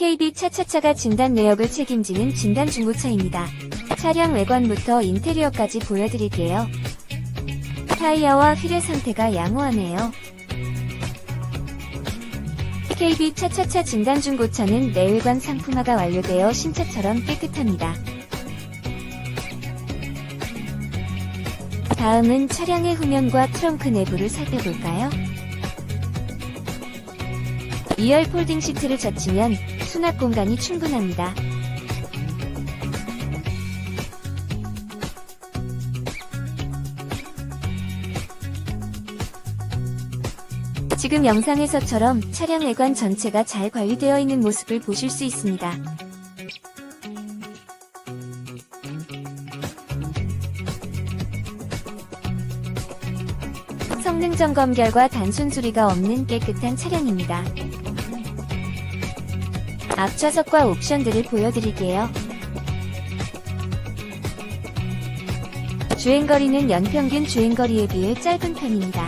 KB 차차차가 진단 내역을 책임지는 진단 중고차입니다. 차량 외관부터 인테리어까지 보여드릴게요. 타이어와 휠의 상태가 양호하네요. KB 차차차 진단 중고차는 내외관 상품화가 완료되어 신차처럼 깨끗합니다. 다음은 차량의 후면과 트렁크 내부를 살펴볼까요? 2열 폴딩 시트를 젖히면 수납 공간이 충분합니다. 지금 영상에서처럼 차량 외관 전체가 잘 관리되어 있는 모습을 보실 수 있습니다. 성능 점검 결과 단순 수리가 없는 깨끗한 차량입니다. 앞 좌석과 옵션들을 보여드릴게요. 주행거리는 연평균 주행거리에 비해 짧은 편입니다.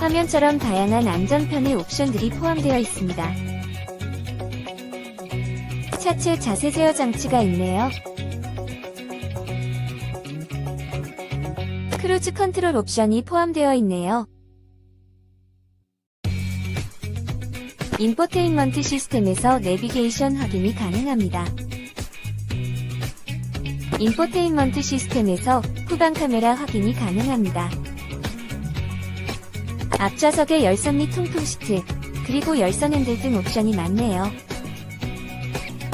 화면처럼 다양한 안전편의 옵션들이 포함되어 있습니다. 차체 자세 제어 장치가 있네요. 크루즈 컨트롤 옵션이 포함되어 있네요. 인포테인먼트 시스템에서 내비게이션 확인이 가능합니다. 인포테인먼트 시스템에서 후방 카메라 확인이 가능합니다. 앞좌석에 열선 및 통풍 시트, 그리고 열선 핸들 등 옵션이 많네요.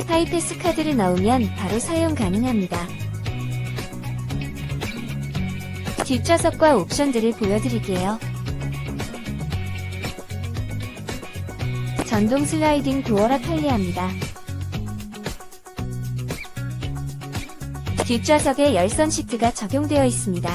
하이패스 카드를 넣으면 바로 사용 가능합니다. 뒷좌석과 옵션들을 보여드릴게요. 전동 슬라이딩 도어라 편리합니다. 뒷좌석에 열선 시트가 적용되어 있습니다.